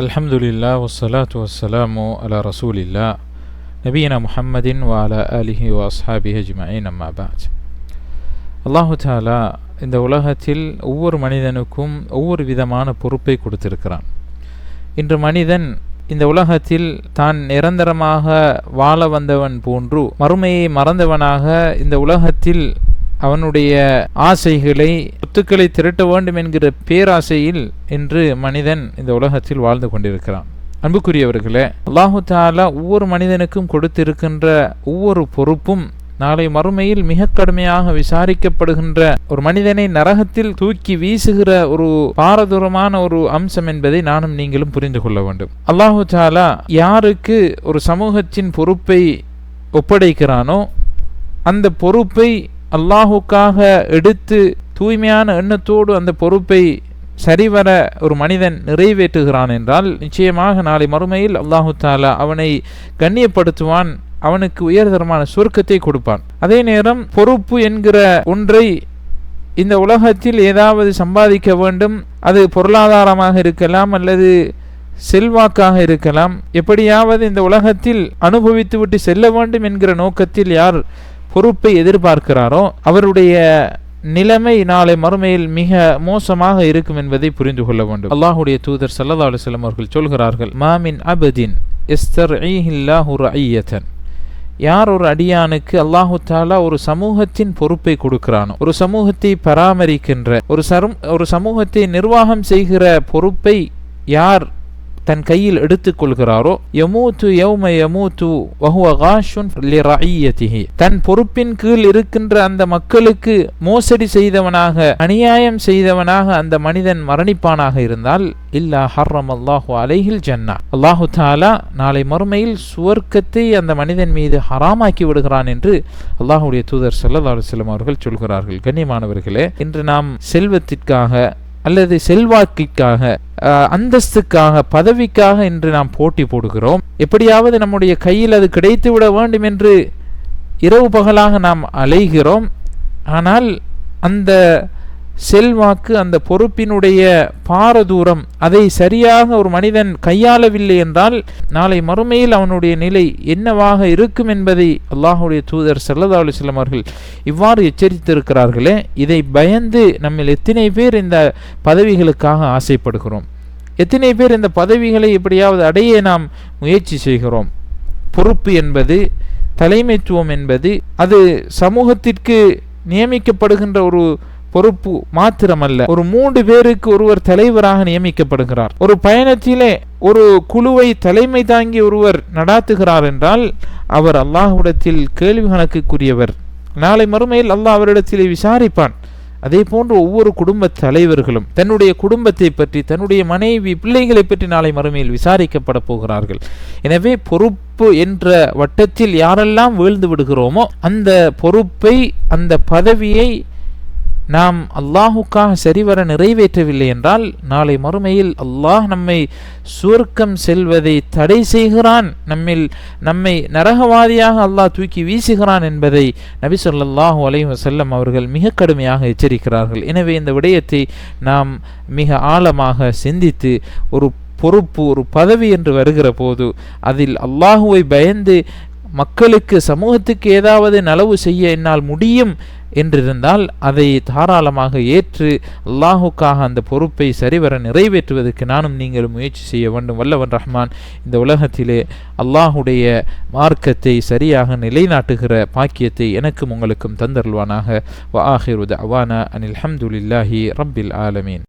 الحمد لله والصلاة والسلام على رسول الله نبينا محمد وعلى آله وأصحابه أجمعين أما بعد அல்லாஹு தாலா இந்த உலகத்தில் ஒவ்வொரு மனிதனுக்கும் ஒவ்வொரு விதமான பொறுப்பை கொடுத்திருக்கிறான் இன்று மனிதன் இந்த உலகத்தில் தான் நிரந்தரமாக வாழ வந்தவன் போன்று மறுமையை மறந்தவனாக இந்த உலகத்தில் அவனுடைய ஆசைகளை சொத்துக்களை திரட்ட வேண்டும் என்கிற பேராசையில் இன்று மனிதன் இந்த உலகத்தில் வாழ்ந்து கொண்டிருக்கிறான். அன்புக்குரியவர்களே அல்லாஹு தாலா ஒவ்வொரு மனிதனுக்கும் கொடுத்திருக்கின்ற ஒவ்வொரு பொறுப்பும் நாளை மறுமையில் மிக கடுமையாக விசாரிக்கப்படுகின்ற ஒரு மனிதனை நரகத்தில் தூக்கி வீசுகிற ஒரு பாரதூரமான ஒரு அம்சம் என்பதை நானும் நீங்களும் புரிந்து கொள்ள வேண்டும். அல்லாஹு தாலா யாருக்கு ஒரு சமூகத்தின் பொறுப்பை ஒப்படைக்கிறானோ அந்த பொறுப்பை அல்லாஹுக்காக எடுத்து தூய்மையான எண்ணத்தோடு அந்த பொறுப்பை சரிவர ஒரு மனிதன் நிறைவேற்றுகிறான் என்றால் நிச்சயமாக நாளை மறுமையில் அல்லாஹு தாலா அவனை கண்ணியப்படுத்துவான் அவனுக்கு உயர்தரமான சுருக்கத்தை கொடுப்பான். அதே நேரம் பொறுப்பு என்கிற ஒன்றை இந்த உலகத்தில் ஏதாவது சம்பாதிக்க வேண்டும் அது பொருளாதாரமாக இருக்கலாம் அல்லது செல்வாக்காக இருக்கலாம். எப்படியாவது இந்த உலகத்தில் அனுபவித்துவிட்டு செல்ல வேண்டும் என்கிற நோக்கத்தில் யார் பொறுப்பை எதிர்பார்க்கிறாரோ அவருடைய நிலைமை நாளை மறுமையில் மிக மோசமாக இருக்கும் என்பதை புரிந்து கொள்ள வேண்டும். அல்லாஹுடைய தூதர் சல்லா அலுவலம் அவர்கள் சொல்கிறார்கள் மாமின் அபதின் எஸ்தர் ஐயத்தன் யார் ஒரு அடியானுக்கு அல்லாஹு தாலா ஒரு சமூகத்தின் பொறுப்பை கொடுக்கிறானோ ஒரு சமூகத்தை பராமரிக்கின்ற ஒரு சரும் ஒரு சமூகத்தை நிர்வாகம் செய்கிற பொறுப்பை யார் தன் கையில் எடுத்துக்கொள்கிறாரோ யமூத்து யௌம யமூத்து வஹுவ காஷுன் லிரஇயதிஹி தன் பொறுப்பின் கீழ் இருக்கின்ற அந்த மக்களுக்கு மோசடி செய்தவனாக அநியாயம் செய்தவனாக அந்த மனிதன் மரணிப்பானாக இருந்தால் இல்லா ஹர்ரம் அல்லாஹு அலைஹில் ஜன்னா. அல்லாஹு தாலா நாளை மறுமையில் சுவர்க்கத்தை அந்த மனிதன் மீது ஹராமாக்கி விடுகிறான் என்று அல்லாஹுடைய தூதர் சல்லா அலுவலம் அவர்கள் சொல்கிறார்கள். கண்ணியமானவர்களே இன்று நாம் செல்வத்திற்காக அல்லது செல்வாக்கிற்காக அந்தஸ்துக்காக பதவிக்காக இன்று நாம் போட்டி போடுகிறோம். எப்படியாவது நம்முடைய கையில் அது கிடைத்து விட வேண்டும் என்று இரவு பகலாக நாம் அலைகிறோம். ஆனால் அந்த செல்வாக்கு அந்த பொறுப்பினுடைய பாரதூரம் அதை சரியாக ஒரு மனிதன் கையாளவில்லை என்றால் நாளை மறுமையில் அவனுடைய நிலை என்னவாக இருக்கும் என்பதை அல்லாஹுடைய தூதர் சல்லதா அலுவலம் அவர்கள் இவ்வாறு எச்சரித்திருக்கிறார்களே. இதை பயந்து நம்மில் எத்தனை பேர் இந்த பதவிகளுக்காக ஆசைப்படுகிறோம்? எத்தனை பேர் இந்த பதவிகளை எப்படியாவது அடைய நாம் முயற்சி செய்கிறோம்? பொறுப்பு என்பது தலைமைத்துவம் என்பது அது சமூகத்திற்கு நியமிக்கப்படுகின்ற ஒரு பொறுப்பு மாத்திரமல்ல. ஒரு மூன்று பேருக்கு ஒருவர் தலைவராக நியமிக்கப்படுகிறார். ஒரு பயணத்திலே ஒரு குழுவை தலைமை தாங்கி ஒருவர் நடாத்துகிறார் என்றால் அவர் அல்லாஹ்விடத்தில் கேள்வி கணக்குக்குரியவர். நாளை மறுமையில் அல்லாஹ் அவரிடத்திலே விசாரிப்பான். அதே போன்று ஒவ்வொரு குடும்ப தலைவர்களும் தன்னுடைய குடும்பத்தை பற்றி தன்னுடைய மனைவி பிள்ளைகளை பற்றி நாளை மறுமையில் விசாரிக்கப்பட போகிறார்கள். எனவே பொறுப்பு என்ற வட்டத்தில் யாரெல்லாம் வீழ்ந்து விடுகிறோமோ அந்த பொறுப்பை அந்த பதவியை நாம் அல்லாஹுக்காக சரிவர நிறைவேற்றவில்லை என்றால் நாளை மறுமையில் அல்லாஹ் நம்மை சுவர்க்கம் செல்வதை தடை செய்கிறான். நம்மில் நம்மை நரகவாதியாக அல்லாஹ் தூக்கி வீசுகிறான் என்பதை நபி சொல்லாஹூ அலை வசல்லம் அவர்கள் மிக கடுமையாக எச்சரிக்கிறார்கள். எனவே இந்த விடயத்தை நாம் மிக ஆழமாக சிந்தித்து ஒரு பொறுப்பு ஒரு பதவி என்று வருகிற போது அதில் அல்லாஹுவை பயந்து மக்களுக்கு சமூகத்துக்கு ஏதாவது நலவு செய்ய என்னால் முடியும் என்றிருந்தால் அதை தாராளமாக ஏற்று அல்லாஹுக்காக அந்த பொறுப்பை சரிவர நிறைவேற்றுவதற்கு நானும் நீங்கள் முயற்சி செய்ய வேண்டும். வல்லவன் ரஹ்மான் இந்த உலகத்திலே அல்லாஹுடைய மார்க்கத்தை சரியாக நிலைநாட்டுகிற பாக்கியத்தை எனக்கும் உங்களுக்கும் தந்தருள்வானாக. வ ஆஹிருத அவானா அனில் ஹம்துலில்லாஹி ரப்பில் ஆலமீன்.